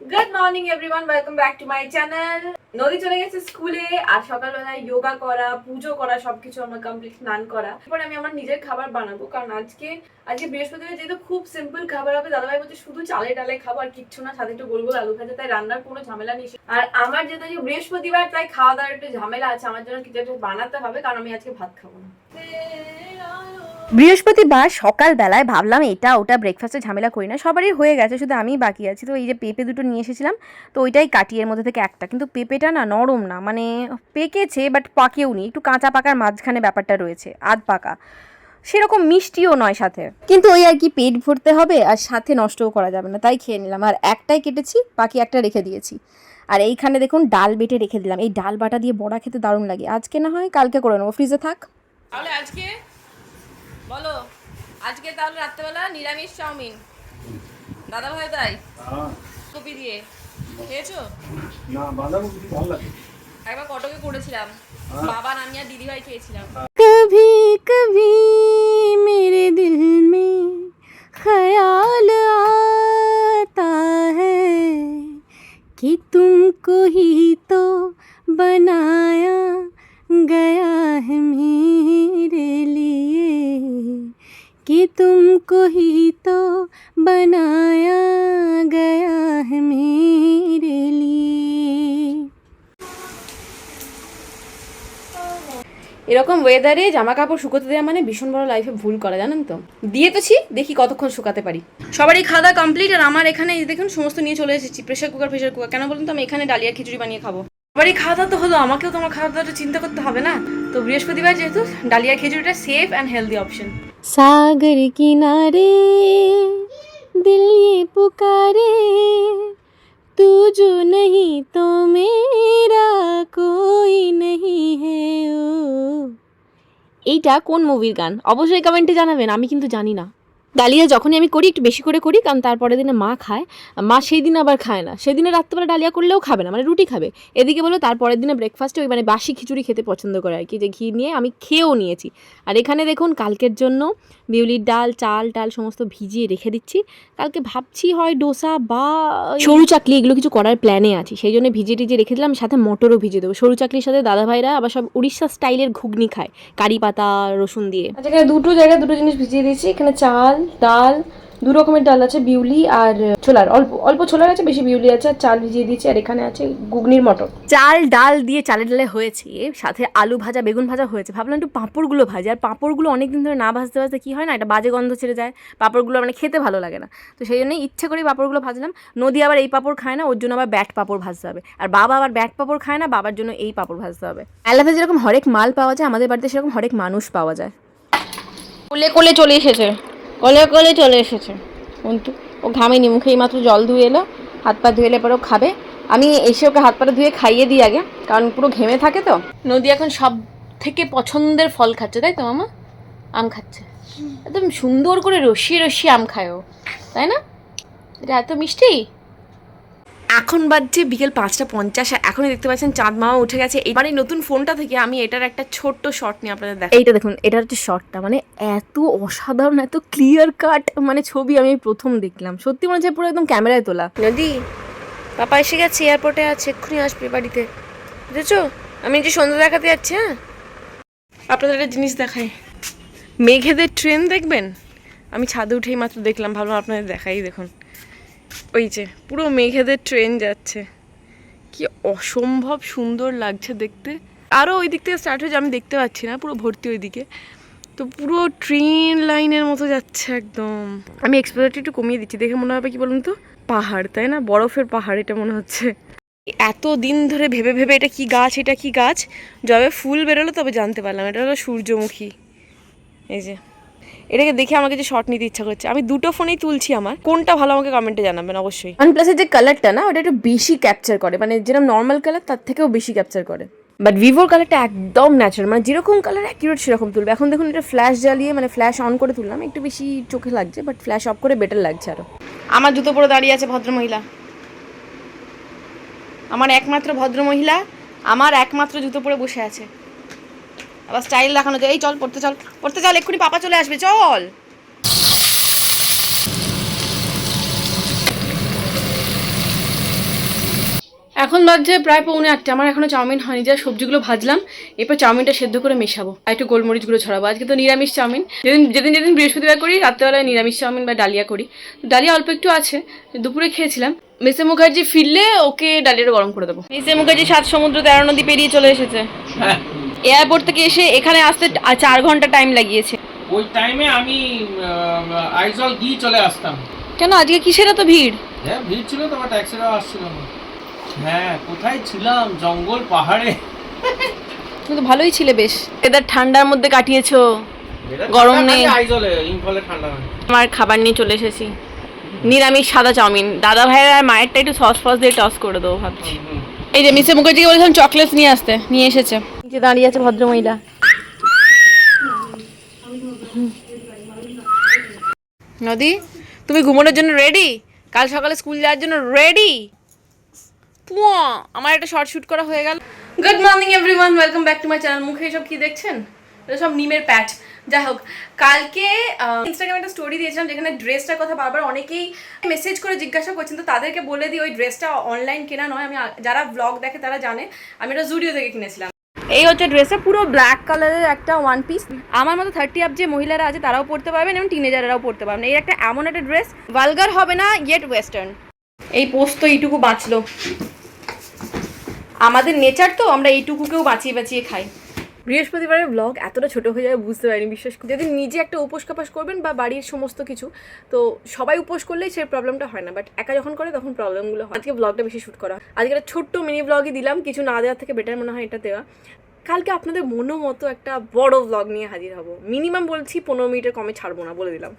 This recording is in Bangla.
Good morning everyone welcome back to my channel নদী চলে গেছে স্কুলে, আর সকালবেলায় যোগা করা, পুজো করা, সবকিছু আমার কমপ্লিট স্নান করা। এরপর আমি আমার নিজের খাবার বানাবো, কারণ আজকে আজকে বৃহস্পতিবার যেহেতু খুব সিম্পল খাবার হবে, দাদাভাই বলছে শুধু চালে ডালে খাব আর কিচ্ছু না, সাথে একটু গোল আলু ভাজা, তাই রান্নার কোনো ঝামেলা নেই। আর আমার যেহেতু বৃহস্পতিবার, তাই খাওয়া দাওয়ার একটু ঝামেলা আছে, আমার জন্য কিছু একটা বানাতে হবে, কারণ আমি আজকে ভাত খাব না। বৃহস্পতিবার সকালবেলায় ভাবলাম, এটা, ওটা ব্রেকফাস্টে ঝামেলা করি না। সবারই হয়ে গেছে, শুধু আমিই বাকি আছি। তো এই যে পেঁপে দুটো নিয়ে এসেছিলাম, তো ওইটাই কাটি এর মধ্যে থেকে একটা। কিন্তু পেঁপেটা না নরম না মানে পেকেছে বাট পাকেও নি। একটু কাঁচা পাকার মাঝখানে ব্যাপারটা রয়েছে, আধ পাকা। সেরকম মিষ্টিও নয় সাথে। কিন্তু ওই আর কি পেট ভরতে হবে, আর সাথে নষ্টও করা যাবে না। তাই খেয়ে নিলাম। আর একটাই কেটেছি, বাকি একটা রেখে দিয়েছি। আর এইখানে দেখুন, ডাল বেটে রেখে দিলাম। এই ডাল বাটা দিয়ে বড়া খেতে দারুণ লাগে। আজকে না হয়, কালকে করে নেব। ফ্রিজে থাক। তাহলে আজকে বলো আজকে তাহলে রাত্রেবেলা নিরামিষ চাউমিন। দাদা ভাই তাই হ্যাঁ। কপি দিয়ে। খেয়েছো? না বাঁধাকপি ভালো লাগে। একবার কটকে করেছিলাম। হ্যাঁ। বাবা আমি আর দিদি ভাই খেয়েছিলাম। কভি কভি মেরে দিল। এরকম ওয়েদারে জামা কাপড় শুকোতে দেওয়া মানে ভীষণ বড় লাইফে ভুল করা, জানেন তো? দিয়ে তো ছি, দেখি কতক্ষণ শুকাতে পারি। সবারই খাওয়া কমপ্লিট আর আমার এখানে দেখুন, সমস্ত নিয়ে চলে এসেছি। প্রেশার কুকার প্রেশার কুকার কেন বলুন তো, আমি এখানে ডালিয়া খিচুড়ি বানিয়ে খাব। সবারই খাওয়া তো হলো, আমাকেও তোমার খাওয়া দাওয়াটা চিন্তা করতে হবে না? তো বৃহস্পতিবার যেহেতু, ডালিয়া খিচুড়িটা সেফ অ্যান্ড হেলদি অপশন সাগর কিনারে দিল্লি পুকারে तू जो नहीं तो मेरा कोई नहीं है ও এইটা কোন মুভির গান অবশ্যই কমেন্টে জানাবেন আমি কিন্তু জানি না ডালিয়া যখনই আমি করি একটু বেশি করে করি কারণ তারপরের দিনে মা খায়। মা সেই দিন আবার খায় না। সেদিনে রাত্রেবেলা ডালিয়া করলেও খাবে না মানে রুটি খাবে। এদিকে বলো তারপরের দিনে ব্রেকফাস্টে ওই মানে বাসি খিচুড়ি খেতে পছন্দ করে আর কি যে ঘি নিয়ে আমি খেয়েও নিয়েছি। আর এখানে দেখুন কালকের জন্য বিউলির ডাল চাল টাল সমস্ত ভিজিয়ে রেখে দিচ্ছি। কালকে ভাবছি হয় ডোসা বা সরু চাকলি এগুলো কিছু করার প্ল্যানে আছি। সেই জন্য ভিজিয়ে টিজিয়ে রেখে দিলাম সাথে মটরও ভিজিয়ে দেবো। সরু চাকলির সাথে দাদা ভাইরা আবার সব উড়িষ্যা স্টাইলের ঘুগনি খায় কারি পাতা রসুন দিয়ে। আচ্ছা এখানে দুটো জায়গায় দুটো জিনিস ভিজিয়ে দিয়েছি। এখানে চাল ডাল দু রকমের ডাল আছে বিউলি আর ছোলার। অল্প অল্প ছোলার আছে বেশি বিউলি আছে আর চাল ভিজিয়ে দিয়েছি আর এখানে আছে গুগনির মটর। চাল ডাল দিয়ে চালে ডালে হয়েছে সাথে আলু ভাজা বেগুন ভাজা হয়েছে। ভাবলাম একটু পাঁপড়গুলো ভাজি আর পাঁপড়গুলো অনেক দিন ধরে না ভাজতে ভাজতে কী হয় না একটা বাজে গন্ধ ছেড়ে যায় পাঁপড়গুলো মানে খেতে ভালো লাগে না। তো সেই জন্যই ইচ্ছে করে পাঁপড়গুলো ভাজলাম। নদী আবার এই পাঁপড় খায় না ওর জন্য আবার ব্যাট পাঁপড় ভাজতে হবে। আর বাবা আবার ব্যাট পাঁপড় খায় না বাবার জন্য এই পাঁপড় ভাজতে হবে। এলাকায় যেরকম হরেক মাল পাওয়া যায় আমাদের বাড়িতে সেরকম হরেক মানুষ পাওয়া যায়। কোলে কোলে চলে এসেছে। কোলে কলে চলে এসেছে। কিন্তু ও ঘামেনি মুখেই মাত্র জল ধুয়ে এলো, হাত পা ধুয়ে এলে ও খাবে। আমি এসে ওকে হাত পাটা ধুয়ে খাইয়ে দিই আগে, কারণ পুরো ঘেমে থাকে তো। নদী এখন সব থেকে পছন্দের ফল খাচ্ছে, তাই তো মামা? আম খাচ্ছে। একদম সুন্দর করে রসিয়ে রসিয়ে আম খায় ও, তাই না? এটা এত মিষ্টি? এখন বাজছে বিকেল পাঁচটা পঞ্চাশ আর এখনই দেখতে পাচ্ছেন চাঁদ মামা উঠে গেছে। এবারে নতুন ফোনটা থেকে আমি এটার একটা ছোট্ট শর্ট নিয়ে আপনাদের দেখ এইটা দেখুন এটা হচ্ছে শর্টটা মানে এত অসাধারণ এত ক্লিয়ার কাট মানে ছবি আমি প্রথম দেখলাম। সত্যি মনে হচ্ছে পুরো একদম ক্যামেরায় তোলা। নদী পাপা এসে গেছে এয়ারপোর্টে আছে এক্ষুনি আসবে বাড়িতে। বুঝেছ? আমি যে সন্ধ্যা দেখাতে যাচ্ছি হ্যাঁ? আপনাদের একটা জিনিস দেখাই। মেঘেদের ট্রেন দেখবেন? আমি ছাদে উঠেই মাত্র দেখলাম ভাবলাম আপনাদের দেখাই দেখুন। ওই যে, পুরো মেঘেদের ট্রেন যাচ্ছে। কি অসম্ভব সুন্দর লাগছে দেখতে। আরও ওই দিক থেকে স্টার্ট হয়েছে, আমি দেখতে পাচ্ছি না, পুরো ভর্তি ওই দিকে তো পুরো ট্রেন লাইনের মতো যাচ্ছে একদম। আমি এক্সপোজারটা একটু কমিয়ে দিচ্ছি, দেখে মনে হবে কি বলুন তো? পাহাড়, তাই না? বরফের পাহাড়, এটা মনে হচ্ছে। এত দিন ধরে ভেবে ভেবে এটা কি গাছ, এটা কি গাছ? যবে ফুল বেরোলো তবে জানতে পারলাম, এটা হলো সূর্যমুখী। এই যে। এটাকে দেখে আমার কাছে শর্ট নিতে ইচ্ছা করছে। আমি দুটো ফোনেই তুলছি আমার। কোনটা ভালো আমাকে কমেন্টে জানাবেন অবশ্যই। ওয়ান প্লাসের যে কালারটা না ওটা একটু বেশি ক্যাপচার করে। মানে যেরকম নর্মাল কালার তার থেকেও বেশি ক্যাপচার করে। বাট ভিভোর কালারটা একদম ন্যাচারাল মানে যেরকম কালার অ্যাকিউরেট সেরকম তুলবে। এখন দেখুন এটা ফ্ল্যাশ জ্বালিয়ে মানে ফ্ল্যাশ অন করে তুললাম। একটু বেশি চোখে লাগছে বাট ফ্ল্যাশ অফ করে বেটার লাগছে আরও আমার জুতো পরে দাঁড়িয়ে আছে ভদ্রমহিলা। আমার একমাত্র ভদ্রমহিলা আমার একমাত্র জুতো পরে বসে আছে। আবার স্টাইল দেখানো যায় এই চল পড়তে চল পড়তে চল এক্ষুনি পাপা চলে আসবে চল! এখন বাজছে প্রায় পৌনে আটটা। আমার এখনও চাউমিন হয়নি যা সবজিগুলো ভাজলাম এরপর চাউমিনটা সেদ্ধ করে মেশাবো। আর একটু গোলমরিচগুলো ছড়াবো। আজকে তো নিরামিষ চাউমিন। যেদিন যেদিন যেদিন বৃহস্পতিবার করি রাত্রেবেলায় নিরামিষ চাউমিন বা ডালিয়া করি। ডালিয়া অল্প একটু আছে দুপুরে খেয়েছিলাম। মিসে মুখার্জি ফিরলে ওকে ডালিয়াটা গরম করে দেবো। মিসে মুখার্জি সাত সমুদ্র তেরো নদী পেরিয়ে চলে এসেছে। হ্যাঁ। এয়ারপোর্ট থেকে এসে এখানে আসতে চার ঘণ্টা টাইম লাগিয়েছে। ওই টাইমে আমি আইজল গিয়ে চলে আসতাম। কেন? আজকে কিসের এত ভিড়? হ্যাঁ ভিড় ছিল তো আমার ট্যাক্সিটাও আসছিল না। হ্যাঁ কোথায় ছিলাম? জঙ্গল পাহাড়ে। তুমি তো ভালোই ছিলে বেশ। এদের ঠান্ডার মধ্যে কাটিয়েছো। গরম নেই। আইজলে ইম্ফলে ঠান্ডা আমার খাবার নিয়ে চলে এসেছি। নিরামিষ সাদা চাউমিন। দাদা ভাইয়ের আর মায়েরটা একটু সস ফস দিয়ে টস করে দেবো ভাবছি। এই যে মিসে মুখার্জিকে বলেছিলাম চকলেটস নিয়ে আসতে নিয়ে এসেছে। যে দাঁড়িয়ে আছে ভদ্রমহিলা। নদী, তুমি ঘুমানোর জন্য রেডি কাল সকালে স্কুল যাওয়ার জন্য রেডি পুয়া, আমার একটা শর্ট শুট করা হয়ে গেল। Good morning everyone welcome back to my channel মুখে এসব কি দেখছেন? এটা সব নিমের প্যাচ যাই হোক, কালকে ইনস্টাগ্রামে একটা স্টোরি দিয়েছিলাম যেখানে ড্রেসটার কথা বারবার অনেকেই মেসেজ করে জিজ্ঞাসা করছেন। তো তাদেরকে বলে দিই, ওই ড্রেসটা অনলাইন কেনা নয়। আমি যারা ব্লগ দেখে তারা জানে। আমি এটা জুডিও থেকে কিনেছিলাম। এই হচ্ছে ড্রেসে পুরো ব্ল্যাক কালারের একটা ওয়ান পিস আমার মতো থার্টি আপ যে মহিলারা আছে, তারাও পড়তে পারবেন এবং টিনেজারেরাও পড়তে পারবেন। এই একটা এমন একটা ড্রেস ভালগার হবে না ইয়েট ওয়েস্টার্ন এই পোস্ত এইটুকু বাঁচলো। আমাদের নেচার তো, আমরা এইটুকুকেও বাঁচিয়ে বাঁচিয়ে খাই। বৃহস্পতিবারের ব্লগ এতটা ছোট হয়ে যাবে বুঝতে পারিনি, বিশ্বাস করি। যদি নিজে একটা উপোস কাপাস করবেন বা বাড়ির সমস্ত কিছু, তো সবাই উপোস করলেই সেই প্রবলেমটা হয় না। বাট একা যখন করে, তখন প্রবলেমগুলো হয়। আজকে ব্লগটা বেশি শ্যুট করা। আজকে একটা ছোট্ট মিনি ব্লগই দিলাম, কিছু না দেওয়ার থেকে বেটার মনে হয় এটা দেওয়া। কালকে আপনাদের মনো মতো একটা বড় ব্লগ নিয়ে হাজির হব। মিনিমাম বলছি পনেরো মিনিটের কমে ছাড়বো না, বলে দিলাম।